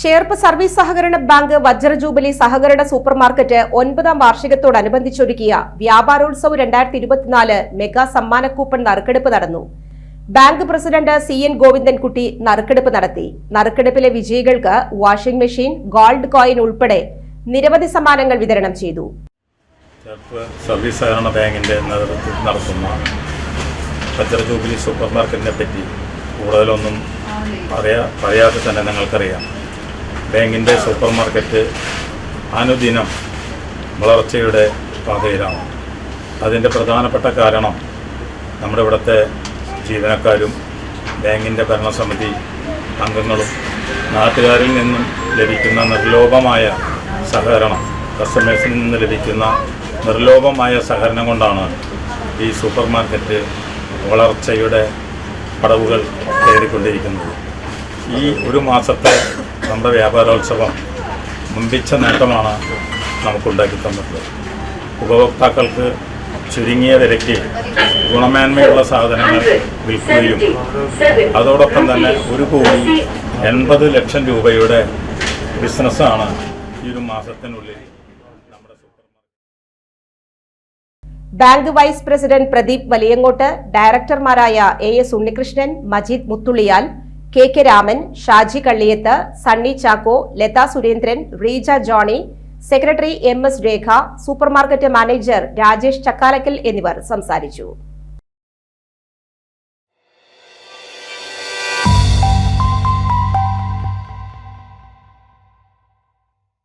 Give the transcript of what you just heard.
Cherpu service സഹകരണ bank വജ്ര jubilee സഹകരണ സൂപ്പർമാർക്കറ്റ് ഒൻപതാം വാർഷികത്തോടനുബന്ധിച്ചൊരുക്കിയ വ്യാപാരോത്സവ് രണ്ടായിരത്തി ഇരുപത്തിനാല് മെഗാ സമ്മാന കൂപ്പൺ നറുക്കെടുപ്പ് നടന്നു. Bank president C N Govindankutty നറുക്കെടുപ്പ് നടത്തി. നറുക്കെടുപ്പിലെ വിജയികൾക്ക് വാഷിംഗ് മെഷീൻ ഗോൾഡ് കോയിൻ ഉൾപ്പെടെ നിരവധി സമ്മാനങ്ങൾ വിതരണം ചെയ്തു. സർവീസ് സഹകരണ ബാങ്കിന്റെ നേതൃത്വത്തിൽ നടത്തുന്ന വജ്ര ജൂബിലി സൂപ്പർ മാർക്കറ്റിനെ പറ്റി കൂടുതലൊന്നും പറയാ പറയാതെ തന്നെ നിങ്ങൾക്കറിയാം ബാങ്കിന്റെ സൂപ്പർ മാർക്കറ്റ് അനുദിനം വളർച്ചയുടെ പാതയിലാണ്. അതിന്റെ പ്രധാനപ്പെട്ട കാരണം നമ്മുടെ ഇവിടുത്തെ ജീവനക്കാരും ബാങ്കിന്റെ ഭരണസമിതി അംഗങ്ങളും നാട്ടുകാരിൽ നിന്നും ലഭിക്കുന്ന നിർലോഭമായ സഹകരണം കസ്റ്റമേഴ്സിൽ നിന്ന് ലഭിക്കുന്ന നിർലോഭമായ സഹകരണം കൊണ്ടാണ് ഈ സൂപ്പർ മാർക്കറ്റ് വളർച്ചയുടെ പടവുകൾ കയറിക്കൊണ്ടിരിക്കുന്നത്. ഈ ഒരു മാസത്തെ നമ്മുടെ വ്യാപാരോത്സവം മുമ്പിച്ച നേട്ടമാണ് നമുക്കുണ്ടാക്കി തന്നിട്ടുള്ളത് ഉപഭോക്താക്കൾക്ക് ചുരുങ്ങിയ വിലയ്ക്ക് ഗുണമേന്മയുള്ള സാധനങ്ങൾ വിൽക്കുകയും അതോടൊപ്പം തന്നെ ഒരു കോടി എൺപത് ലക്ഷം രൂപയുടെ ബിസിനസ്സാണ് ഈ ഒരു മാസത്തിനുള്ളിൽ bank vice president Pradeep Valiyangottu ഡയറക്ടർമാരായ A S Unnikrishnan Majeed Muthulliyal K K Raman Shaji Kalliyath Sunny Chacko Latha Surendran Reeja Johny secretary M S Rekha supermarket manager Rajesh Chakkalakkal എന്നിവർ സംസാരിച്ചു.